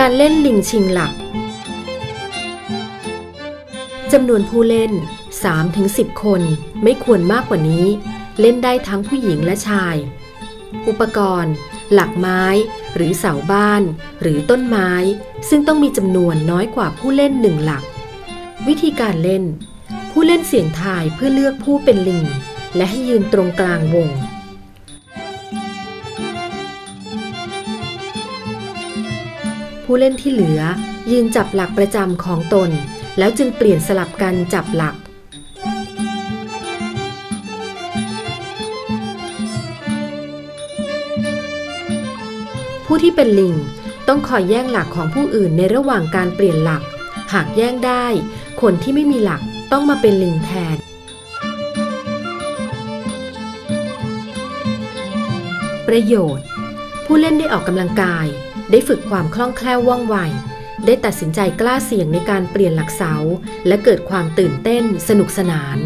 การเล่นลิงชิงหลักจำนวนผู้เล่น 3-10 คนไม่ควรมากกว่านี้ เล่นได้ทั้งผู้หญิงและชาย อุปกรณ์ หลักไม้ หรือเสาบ้าน หรือต้นไม้ ซึ่งต้องมีจำนวนน้อยกว่าผู้เล่นหนึ่งหลัก วิธีการเล่น ผู้เล่นเสี่ยงทายเพื่อเลือกผู้เป็นลิง และให้ยืนตรงกลางวง ผู้เล่นที่เหลือยืนจับหลักประจำของตน แล้วจึงเปลี่ยนสลับกันจับหลักผู้ที่เป็นลิงต้องคอยแย่งหลักของผู้อื่นในระหว่างการเปลี่ยนหลัก หากแย่งได้ คนที่ไม่มีหลักต้องมาเป็นลิงแทน ประโยชน์ ผู้เล่นได้ออกกำลังกาย ได้ฝึกความคล่องแคล่วว่องไว ได้ตัดสินใจกล้าเสี่ยงในการเปลี่ยนหลักเสา และเกิดความตื่นเต้นสนุกสนาน